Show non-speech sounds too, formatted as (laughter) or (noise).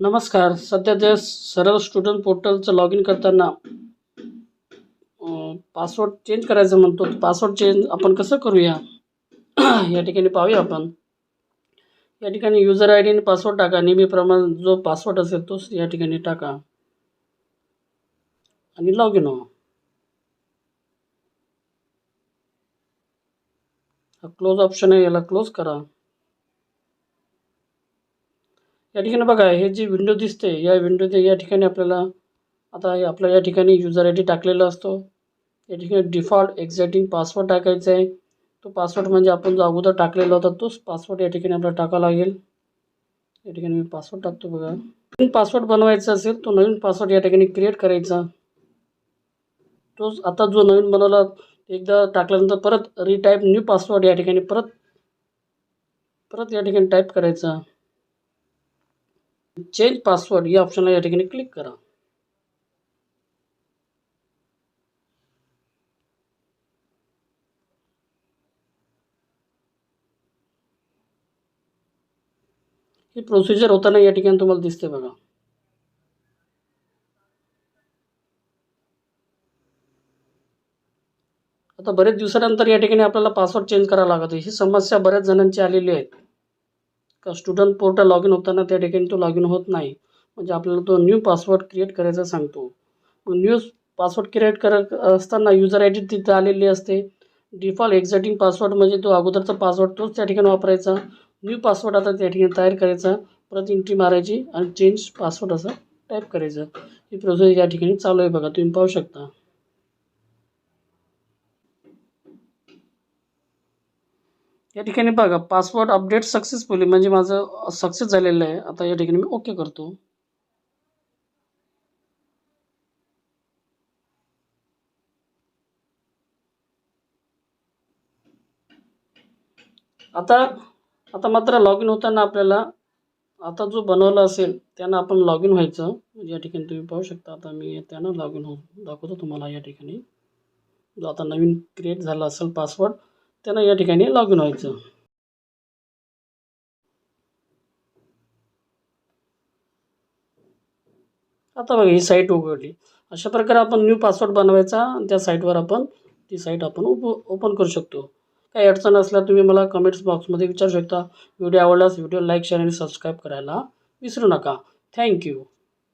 नमस्कार. सध्या ते सरळ स्टुडंट पोर्टलचं लॉग इन करताना पासवर्ड चेंज करायचं म्हणतो. पासवर्ड चेंज आपण कसं करूया? (clears throat) या ठिकाणी पाहूया आपण. या ठिकाणी युजर आय डी आणि पासवर्ड टाका नेहमीप्रमाणे जो पासवर्ड असेल तोच या ठिकाणी टाका. आणि लॉग इन हो. हा क्लोज ऑप्शन आहे याला क्लोज करा. या ठिकाणी बघा हे जी विंडो दिसते या विंडोचे या ठिकाणी आपल्याला आता हे आपल्या या ठिकाणी युजर आय डी टाकलेला असतो. या ठिकाणी डिफॉल्ट एक्झॅक्टिंग पासवर्ड टाकायचा आहे. तो पासवर्ड म्हणजे आपण जो अगोदर टाकलेला होता तोच पासवर्ड या ठिकाणी आपल्याला टाकावा लागेल. या ठिकाणी मी पासवर्ड टाकतो बघा. नवीन पासवर्ड बनवायचा असेल तो नवीन पासवर्ड या ठिकाणी क्रिएट करायचा. तोच आता जो नवीन बनवला एकदा टाकल्यानंतर परत रिटाईप न्यू पासवर्ड या ठिकाणी परत परत या ठिकाणी टाईप करायचा. चेंज पासवर्ड या ऑप्शनला या ठिकाणी क्लिक करा. ही प्रोसिजर होताना या ठिकाणी तुम्हाला दिसते बघा. आता बरेच दिवसानंतर या ठिकाणी आपल्याला पासवर्ड चेंज करावा लागत आहे. ही समस्या बऱ्याच जणांची आलेली आहे. का स्टुडंट पोर्टल लॉग इन होताना त्या ठिकाणी तो लॉग इन होत नाही. म्हणजे आपल्याला तो न्यू पासवर्ड क्रिएट करायचा सांगतो. मग न्यू पासवर्ड क्रिएट करत असताना युजर आय डी तिथं आलेली असते. डिफॉल्ट एक्झॅक्टिंग पासवर्ड म्हणजे तो अगोदरचा पासवर्ड तोच त्या ठिकाणी वापरायचा. न्यू पासवर्ड आता त्या ठिकाणी तयार करायचा. परत एंट्री मारायची आणि चेंज पासवर्ड असं टाईप करायचं. ही प्रोसेस या ठिकाणी चालू आहे बघा. तुम्ही पाहू शकता. या ठिकाणी बघा पासवर्ड अपडेट सक्सेसफुली म्हणजे माझं सक्सेस झालेलं आहे. आता या ठिकाणी मी ओके करतो. आता आता मात्र लॉग इन होताना आपल्याला आता जो बनवला असेल त्यानं आपण लॉग इन व्हायचं म्हणजे या ठिकाणी तुम्ही पाहू शकता आता मी त्यानं लॉग इन हो दाखवतो तुम्हाला या ठिकाणी. जो आता नवीन क्रिएट झाला असेल पासवर्ड त्यांना या ठिकाणी लॉग इन व्हायचं. आता बघा ही साईट उघडली. अशा प्रकारे आपण न्यू पासवर्ड बनवायचा. आणि त्या साईटवर आपण ती साईट आपण उप ओपन करू शकतो. काही अडचण असल्या तुम्ही मला कमेंट्स बॉक्समध्ये विचारू शकता. व्हिडिओ आवडल्यास व्हिडिओ लाईक शेअर आणि सबस्क्राईब करायला विसरू नका. थँक्यू